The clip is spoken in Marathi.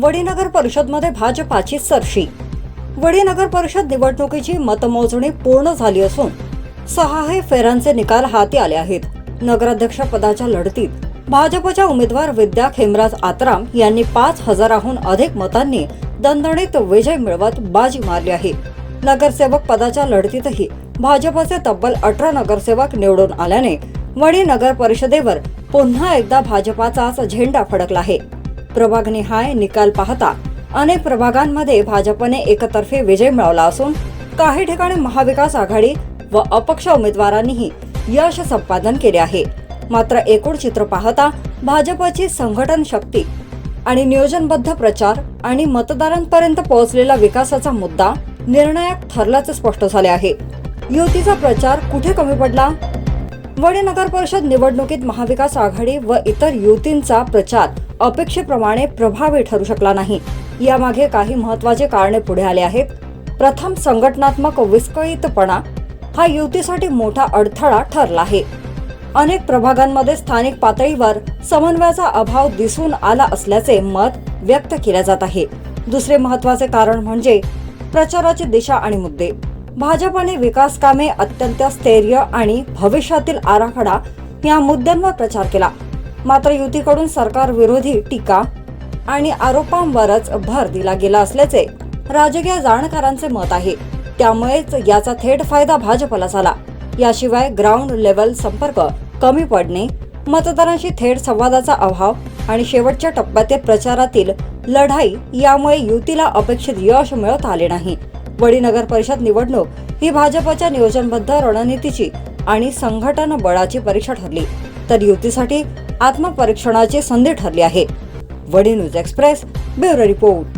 वडीनगर परिषदमध्ये भाजपाची सरशी. वडीनगर परिषद निवडणुकीची मतमोजणी पूर्ण झाली असून सहाही फेऱ्यांचे निकाल हाती आले आहेत. नगराध्यक्ष पदाच्या लढतीत भाजपच्या उमेदवार विद्या खेमराज आत्राम यांनी पाच हजाराहून अधिक मतांनी दणदणीत विजय मिळवत बाजी मारली आहे. नगरसेवक पदाच्या लढतीतही भाजपचे तब्बल अठरा नगरसेवक निवडून आल्याने वणी नगर परिषदेवर पुन्हा एकदा भाजपाचाच झेंडा फडकला आहे. प्रभागनिहाय निकाल पाहता अनेक प्रभागांमध्ये भाजपने एकतर्फी विजय मिळवला असून काही ठिकाणी महाविकास आघाडी व अपक्ष उमेदवारांनीही यश संपादन केले आहे. मात्र एकूण चित्र पाहता भाजपची संघटन शक्ती आणि नियोजनबद्ध प्रचार आणि मतदारांपर्यंत पोहोचलेला विकासाचा मुद्दा निर्णायक ठरल्याचे स्पष्ट झाले आहे. युतीचा प्रचार कुठे कमी पडला? वडे नगर परिषद निवडणुकीत महाविकास आघाडी व इतर युतींचा प्रचार अपेक्षेप्रमाणे प्रभावी ठरू शकला नाही. यामागे काही महत्त्वाचे कारणे पुढे आले आहेत. प्रथम संघटनात्मक विस्कळीतपणा हा युतीसाठी मोठा अडथळा ठरला आहे. अनेक प्रभागांमध्ये स्थानिक पातळीवर समन्वयाचा अभाव दिसून आला असल्याचे मत व्यक्त केले जात आहे. दुसरे महत्त्वाचे कारण म्हणजे प्रचाराची दिशा आणि मुद्दे. भाजपाने विकास कामे अत्यंत स्थैर्य आणि भविष्यातील आराखडा या मुद्द्यांवर प्रचार केला. मात्र युतीकडून सरकार विरोधी टीका आणि आरोपांवरच भर दिला गेला असल्याचे राजकीय जाणकारांचे मत आहे. त्यामुळेच याचा थेट फायदा भाजपला झाला. याशिवाय ग्राउंड लेवल संपर्क कमी पडणे मतदारांशी थेट संवादाचा अभाव आणि शेवटच्या टप्प्यातील प्रचारातील लढाई यामुळे युतीला अपेक्षित यश मिळत आले नाही. वडी नगर परिषद निवडणूक ही भाजपच्या नियोजनबद्ध रणनीतीची आणि संघटन बळाची परीक्षा ठरली. तर युतीसाठी आत्मपरीक्षणाची संधी ठरली आहे. वडी न्यूज एक्सप्रेस ब्युरो रिपोर्ट.